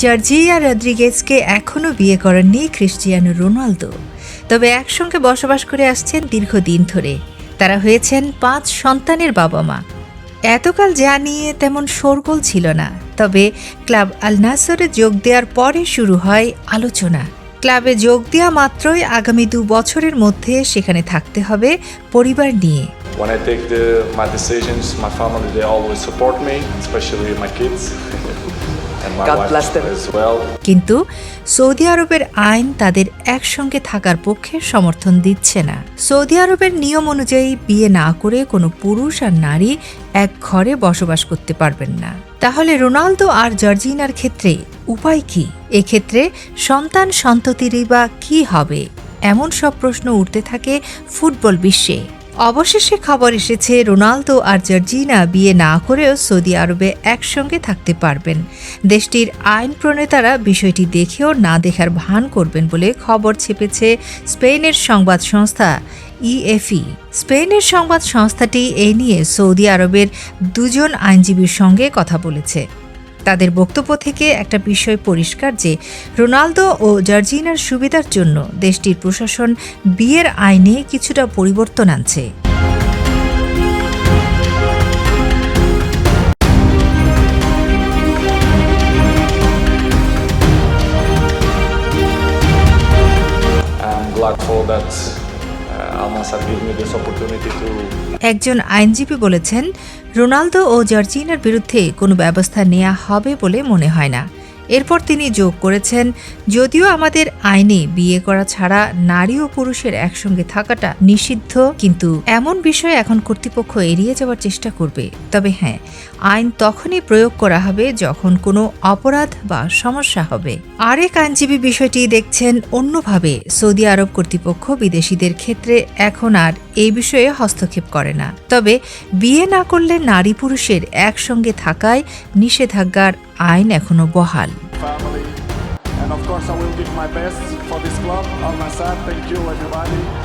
Georgia রদ্রিগেজকে এখনও বিয়ে করেননি ক্রিস্টিয়ানো রোনালদো তবে একসঙ্গে বসবাস করে আসছেন দীর্ঘদিন ধরে। তারা হয়েছেন পাঁচ সন্তানের বাবা মা এতকাল যা নিয়ে তেমন শোরগোল ছিল না তবে ক্লাব আল নাসরে যোগ দেওয়ার পরে শুরু হয় আলোচনা। ক্লাবে যোগ দেওয়া মাত্রই আগামী দু বছরের মধ্যে সেখানে থাকতে হবে পরিবার নিয়ে। When I take the, my decisions, my family they always support me, especially my kids. কিন্তু সৌদি আরবের আইন তাদের একসঙ্গে থাকার পক্ষে সমর্থন দিচ্ছে না। সৌদি আরবের নিয়ম অনুযায়ী বিয়ে না করে কোনো পুরুষ আর নারী এক ঘরে বসবাস করতে পারবেন না। তাহলে রোনালদো আর জর্জিনার ক্ষেত্রে উপায় কি? এক্ষেত্রে সন্তান সন্ততিরই বা কি হবে? এমন সব প্রশ্ন উঠতে থাকে ফুটবল বিশ্বে। অবশেষে খবর এসেছে, রোনালদো আর জর্জিনা বিয়ে না করেও সৌদি আরবে একসঙ্গে থাকতে পারবেন। দেশটির আইন প্রণেতারা বিষয়টি দেখেও না দেখার ভান করবেন বলে খবর ছেপেছে স্পেনের সংবাদ সংস্থা ইএফই। স্পেনের সংবাদ সংস্থাটি এ নিয়ে সৌদি আরবের দুজন আইনজীবীর সঙ্গে কথা বলেছে। তাদের বক্তব্য থেকে একটা বিষয় পরিষ্কার যে, রোনালদো ও জর্জিনার সুবিধার জন্য দেশটির প্রশাসন বিয়ের আইনে কিছুটা পরিবর্তন আনছে। একজন আইনজীবী বলেছেন, রোনালদো ও জর্জিনার বিরুদ্ধে কোনো ব্যবস্থা নেওয়া হবে বলে মনে হয় না। এরপর তিনি যোগ করেছেন, যদিও আমাদের আইনে বিয়ে করা ছাড়া নারী ও পুরুষের একসঙ্গে থাকাটা নিষিদ্ধ, কিন্তু এমন বিষয় এখন কর্তৃপক্ষ এড়িয়ে যাওয়ার চেষ্টা করবে। তবে হ্যাঁ আইন তখনই প্রয়োগ করা হবে যখন কোনো অপরাধ বা সমস্যা হবে। আরেক আইনজীবী বিষয়টি দেখছেন অন্যভাবে। সৌদি আরব কর্তৃপক্ষ বিদেশিদের ক্ষেত্রে এখন আর এই বিষয়ে হস্তক্ষেপ করে না। তবে বিয়ে না করলে নারী পুরুষের একসঙ্গে থাকায় নিষেধাজ্ঞার আইন এখনো বহাল family. And of course, I will give my best for this club. Al Nassr, thank you everybody.